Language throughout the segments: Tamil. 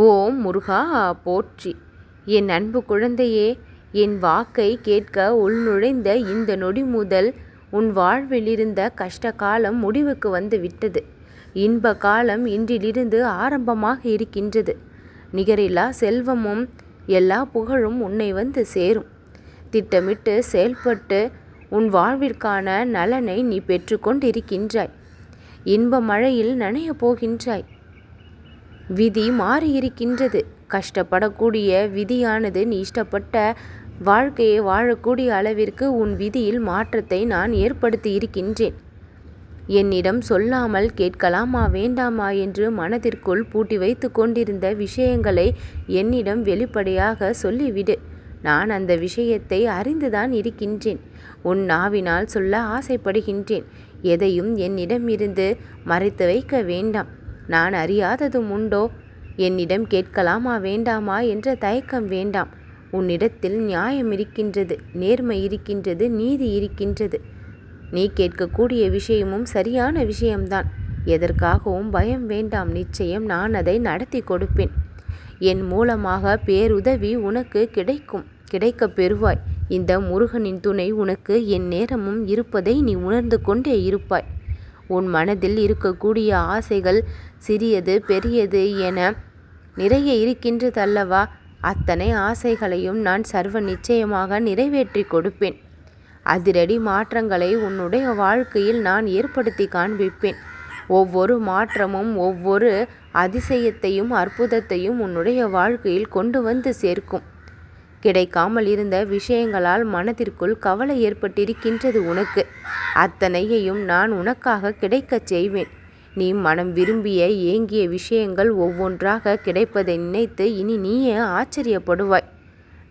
ஓம் முருகா போற்றி. என் அன்பு குழந்தையே என் வாக்கை கேட்க உள்நுழைந்த இந்த நொடி முதல் உன் வாழ்வில் இருந்த கஷ்ட காலம் முடிவுக்கு வந்து விட்டது. இன்ப காலம் இன்றிலிருந்து ஆரம்பமாக இருக்கின்றது. நிகரில்லா செல்வமும் எல்லா புகழும் உன்னை வந்து சேரும். திட்டமிட்டு செயல்பட்டு உன் வாழ்விற்கான நலனை நீ பெற்றுக்கொண்டிருக்கின்றாய். இன்ப மழையில் நனையப் போகின்றாய். விதி மாறியிருக்கின்றது. கஷ்டப்படக்கூடிய விதியானது நீ இஷ்டப்பட்ட வாழ்க்கையை வாழக்கூடிய அளவிற்கு உன் விதியில் மாற்றத்தை நான் ஏற்படுத்தி இருக்கின்றேன் என்னிடம் சொல்லாமல் கேட்கலாமா வேண்டாமா என்று மனதிற்குள் பூட்டி வைத்து கொண்டிருந்த விஷயங்களை என்னிடம் வெளிப்படையாக சொல்லிவிடு. நான் அந்த விஷயத்தை அறிந்துதான் இருக்கின்றேன். உன் நாவினால் சொல்ல ஆசைப்படுகின்றேன். எதையும் என்னிடமிருந்து மறைத்து வைக்க வேண்டாம். நான் அறியாததும் உண்டோ? என்னிடம் கேட்கலாமா வேண்டாமா? என்ற தயக்கம் வேண்டாம். உன்னிடத்தில் நியாயம் இருக்கின்றது நேர்மை இருக்கின்றது நீதி இருக்கின்றது. நீ கேட்கக்கூடிய விஷயமும் சரியான விஷயம்தான். எதற்காகவும் பயம் வேண்டாம் நிச்சயம் நான் அதை நடத்தி கொடுப்பேன். என் மூலமாக பேருதவி உனக்கு கிடைக்கும் கிடைக்கப் பெறுவாய். இந்த முருகனின் துணை உனக்கு என் நேரமும் இருப்பதை நீ உணர்ந்து கொண்டே இருப்பாய். உன் மனதில் இருக்கக்கூடிய ஆசைகள் சிறியது பெரியது என நிறைய இருக்கின்றதல்லவா? அத்தனை ஆசைகளையும் நான் சர்வ நிச்சயமாக நிறைவேற்றி கொடுப்பேன். அதிரடி மாற்றங்களை உன்னுடைய வாழ்க்கையில் நான் ஏற்படுத்தி காண்பிப்பேன். ஒவ்வொரு மாற்றமும் ஒவ்வொரு அதிசயத்தையும் அற்புதத்தையும் உன்னுடைய வாழ்க்கையில் கொண்டு வந்து சேர்க்கும். கிடைக்காமல் இருந்த விஷயங்களால் மனதிற்குள் கவலை ஏற்பட்டிருக்கின்றது உனக்கு. அத்தனையையும் நான் உனக்காக கிடைக்கச் செய்வேன். நீ மனம் விரும்பிய ஏங்கிய விஷயங்கள் ஒவ்வொன்றாக கிடைப்பதை நினைத்து இனி நீயே ஆச்சரியப்படுவாய்.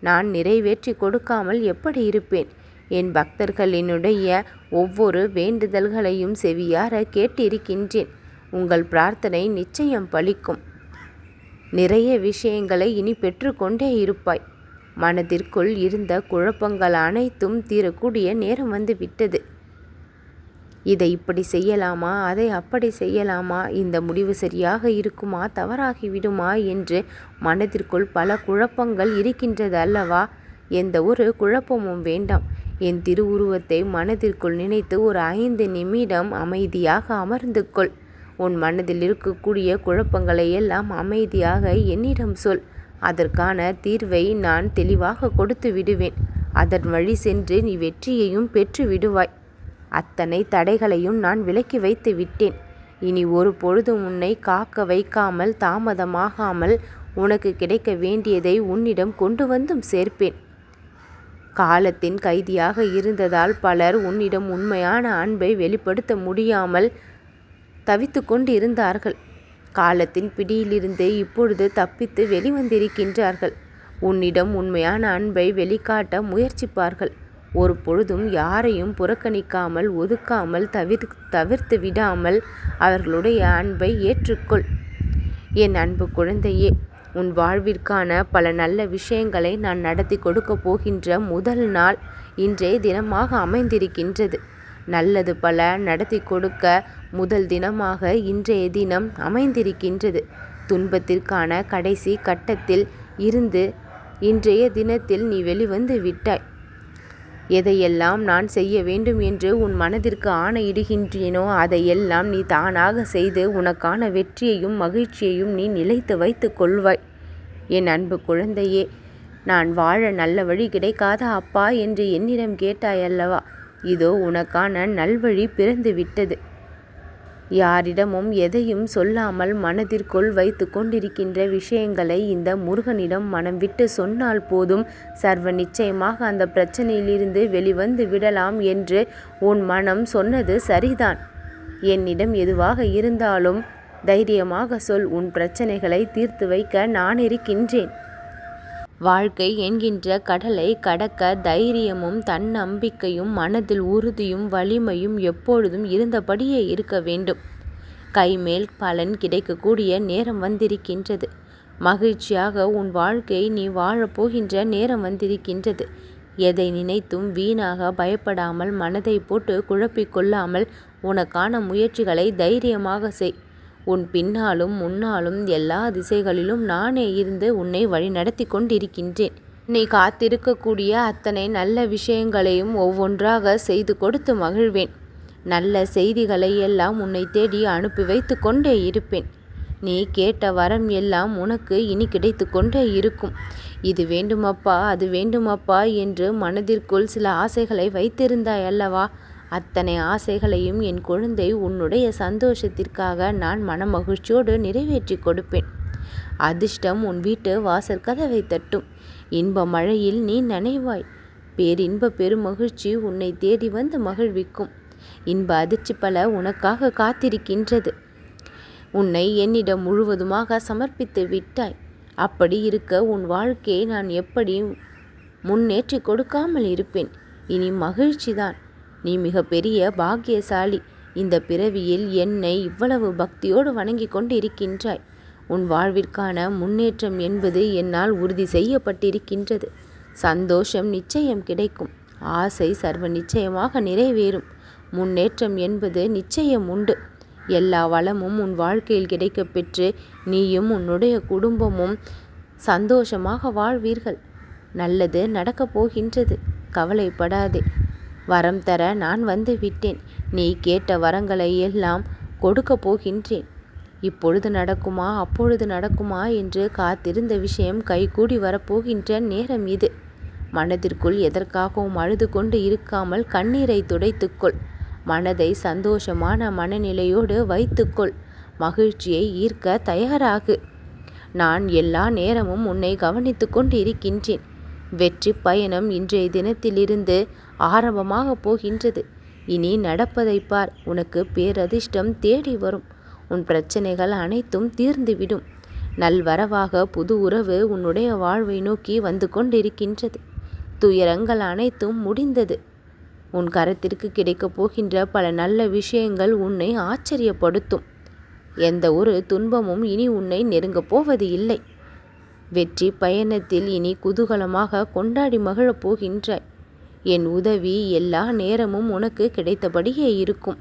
நான் நிறைவேற்றி கொடுக்காமல் எப்படி இருப்பேன்? என் பக்தர்களினுடைய ஒவ்வொரு வேண்டுதல்களையும் செவியார கேட்டிருக்கின்றேன். உங்கள் பிரார்த்தனை நிச்சயம் பலிக்கும். நிறைய விஷயங்களை இனி பெற்றுக்கொண்டே இருப்பாய். மனதிற்குள் இருந்த குழப்பங்கள் அனைத்தும் தீரக்கூடிய நேரம் வந்து விட்டது. இதை இப்படி செய்யலாமா? அதை அப்படி செய்யலாமா? இந்த முடிவு சரியாக இருக்குமா? தவறாகிவிடுமா? என்று மனதிற்குள் பல குழப்பங்கள் இருக்கின்றது அல்லவா எந்த ஒரு குழப்பமும் வேண்டாம். என் திருவுருவத்தை மனதிற்குள் நினைத்து ஒரு ஐந்து நிமிடம் அமைதியாக அமர்ந்து கொள். உன் மனதில் இருக்கக்கூடிய குழப்பங்களை எல்லாம் அமைதியாக என்னிடம் சொல். அதற்கான தீர்வை நான் தெளிவாக கொடுத்து விடுவேன். அதன் வழி சென்று நீ வெற்றியையும் பெற்று விடுவாய். அத்தனை தடைகளையும் நான் விலக்கி வைத்து விட்டேன். இனி ஒரு பொழுது உன்னை காக்க வைக்காமல் தாமதமாகாமல் உனக்கு கிடைக்க வேண்டியதை உன்னிடம் கொண்டு வந்தும் சேர்ப்பேன். காலத்தின் கைதியாக இருந்ததால் பலர் உன்னிடம் உண்மையான அன்பை வெளிப்படுத்த முடியாமல் தவித்து கொண்டு இருந்தார்கள் காலத்தின் பிடியிலிருந்து இப்பொழுது தப்பித்து வெளிவந்திருக்கின்றார்கள். உன்னிடம் உண்மையான அன்பை வெளிக்காட்ட முயற்சிப்பார்கள். ஒரு பொழுதும் யாரையும் புறக்கணிக்காமல் ஒதுக்காமல் தவிர் தவிர்த்து விடாமல் அவர்களுடைய அன்பை ஏற்றுக்கொள். என் அன்பு குழந்தையே உன் வாழ்விற்கான பல நல்ல விஷயங்களை நான் நடத்தி கொடுக்க போகின்ற முதல் நாள் இன்றைய தினமாக அமைந்திருக்கின்றது. நல்லது பல நடத்தி கொடுக்க முதல் தினமாக இன்றைய தினம் அமைந்திருக்கின்றது. துன்பத்திற்கான கடைசி கட்டத்தில் இருந்து இன்றைய தினத்தில் நீ வெளிவந்து விட்டாய். எதையெல்லாம் நான் செய்ய வேண்டும் என்று உன் மனதிற்கு ஆணையிடுகின்றேனோ அதையெல்லாம் நீ தானாக செய்து உனக்கான வெற்றியையும் மகிழ்ச்சியையும் நீ நிலைத்து வைத்து கொள்வாய். என் அன்பு குழந்தையே நான் வாழ நல்ல வழி கிடைக்காத அப்பா என்று என்னிடம் கேட்டாயல்லவா? இதோ உனக்கான நல்வழி பிறந்து விட்டது யாரிடமும் எதையும் சொல்லாமல் மனதிற்குள் வைத்து கொண்டிருக்கின்ற விஷயங்களை இந்த முருகனிடம் மனம் விட்டு சொன்னால் போதும். சர்வ நிச்சயமாக அந்த பிரச்சனையிலிருந்து வெளிவந்து விடலாம் என்று உன் மனம் சொன்னது சரிதான். என்னிடம் எதுவாக இருந்தாலும் தைரியமாக சொல். உன் பிரச்சனைகளை தீர்த்து வைக்க நான் இருக்கின்றேன். வாழ்க்கை என்கின்ற கடலை கடக்க தைரியமும் தன்னம்பிக்கையும் மனதில் உறுதியும் வலிமையும் எப்பொழுதும் இருந்தபடியே இருக்க வேண்டும். கைமேல் பலன் கிடைக்கக்கூடிய நேரம் வந்திருக்கின்றது. மகிழ்ச்சியாக உன் வாழ்க்கை நீ வாழப்போகின்ற நேரம் வந்திருக்கின்றது. எதை நினைத்தும் வீணாக பயப்படாமல் மனதை போட்டு குழப்பிக்கொள்ளாமல் உனக்கான முயற்சிகளை தைரியமாக செய். உன் பின்னாலும் முன்னாலும் எல்லா திசைகளிலும் நானே இருந்து உன்னை வழிநடத்தி கொண்டிருக்கின்றேன். நீ காத்திருக்கக்கூடிய அத்தனை நல்ல விஷயங்களையும் ஒவ்வொன்றாக செய்து கொடுத்து மகிழ்வேன். நல்ல செய்திகளை எல்லாம் உன்னை தேடி அனுப்பி வைத்து கொண்டே இருப்பேன். நீ கேட்ட வரம் எல்லாம் உனக்கு இனி கிடைத்து கொண்டே இருக்கும். இது வேண்டுமப்பா அது வேண்டுமப்பா என்று மனதிற்குள் சில ஆசைகளை வைத்திருந்தாய் அல்லவா? அத்தனை ஆசைகளையும் என் குழந்தை உன்னுடைய சந்தோஷத்திற்காக நான் மனமகிழ்ச்சியோடு நிறைவேற்றி கொடுப்பேன். அதிர்ஷ்டம் உன் வீட்டு வாசற் கதவை தட்டும். இன்ப மழையில் நீ நனைவாய். பேரின்ப பெருமகிழ்ச்சி உன்னை தேடி வந்து மகிழ்விக்கும். இன்ப அதிர்ச்சி பல உனக்காக காத்திருக்கின்றது. உன்னை என்னிடம் முழுவதுமாக சமர்ப்பித்து விட்டாய். அப்படி இருக்க உன் வாழ்க்கையை நான் எப்படி முன்னேற்றி கொடுக்காமல் இருப்பேன்? இனி மகிழ்ச்சிதான். நீ மிகப்பெரிய பாக்கியசாலி. இந்த பிறவியில் என்னை இவ்வளவு பக்தியோடு வணங்கி கொண்டு இருக்கின்றாய் உன் வாழ்விற்கான முன்னேற்றம் என்பது என்னால் உறுதி செய்யப்பட்டிருக்கின்றது. சந்தோஷம் நிச்சயம் கிடைக்கும். ஆசை சர்வ நிச்சயமாக நிறைவேறும். முன்னேற்றம் என்பது நிச்சயம் உண்டு. எல்லா வளமும் உன் வாழ்க்கையில் கிடைக்கப்பெற்று நீயும் உன்னுடைய குடும்பமும் சந்தோஷமாக வாழ்வீர்கள். நல்லது நடக்கப் போகின்றது. கவலைப்படாதே. வரம் தர நான் வந்து விட்டேன். நீ கேட்ட வரங்களை எல்லாம் கொடுக்கப் போகின்றேன். இப்பொழுது நடக்குமா? அப்பொழுது நடக்குமா? என்று காத்திருந்த விஷயம் கைகூடி வரப்போகின்ற நேரம் இது. மனதிற்குள் எதற்காகவும் அழுது கொண்டு இருக்காமல் கண்ணீரை துடைத்துக்கொள். மனதை சந்தோஷமான மனநிலையோடு வைத்துக்கொள். மகிழ்ச்சியை ஈர்க்க தயாராகு. நான் எல்லா நேரமும் உன்னை கவனித்து கொண்டு இருக்கின்றேன். வெற்றி பயணம் இன்றைய தினத்திலிருந்து ஆரம்பமாக போகின்றது. இனி நடப்பதை பார். உனக்கு பேரதிர்ஷ்டம் தேடி வரும். உன் பிரச்சனைகள் அனைத்தும் தீர்ந்துவிடும். நல்வரவாக புது உறவு உன்னுடைய வாழ்வை நோக்கி வந்து கொண்டிருக்கின்றது. துயரங்கள் அனைத்தும் முடிந்தது. உன் கரத்திற்கு கிடைக்கப் போகின்ற பல நல்ல விஷயங்கள் உன்னை ஆச்சரியப்படுத்தும். எந்த ஒரு துன்பமும் இனி உன்னை நெருங்கப் போவது இல்லை. வெற்றி பயணத்தில் இனி குதூகலமாக கொண்டாடி மகிழப் போகின்றாய். என் உதவி எல்லா நேரமும் உனக்கு கிடைத்தபடியே இருக்கும்.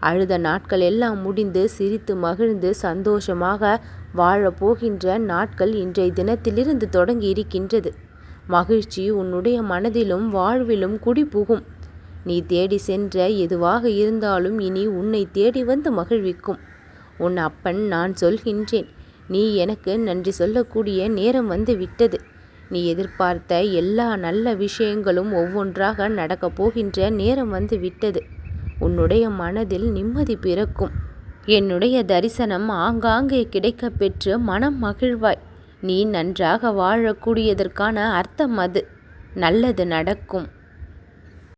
அழுத நாட்கள் எல்லாம் முடிந்து சிரித்து மகிழ்ந்து சந்தோஷமாக வாழப்போகின்ற நாட்கள் இன்றைய தினத்திலிருந்து தொடங்கி இருக்கின்றது. மகிழ்ச்சி உன்னுடைய மனதிலும் வாழ்விலும் குடிபுகும் நீ தேடி சென்ற எதுவாக இருந்தாலும் இனி உன்னை தேடி வந்து மகிழ்விக்கும். உன் அப்பன் நான் சொல்கின்றேன். நீ எனக்கு நன்றி சொல்லக்கூடிய நேரம் வந்து விட்டது. நீ எதிர்பார்த்த எல்லா நல்ல விஷயங்களும் ஒவ்வொன்றாக நடக்கப் போகின்ற நேரம் வந்து விட்டது. உன்னுடைய மனதில் நிம்மதி பிறக்கும். என்னுடைய தரிசனம் ஆங்காங்கே கிடைக்கப் பெற்று மனம் மகிழ்வாய். நீ நன்றாக வாழக்கூடியதற்கான அர்த்தம் அது. நல்லது நடக்கும்.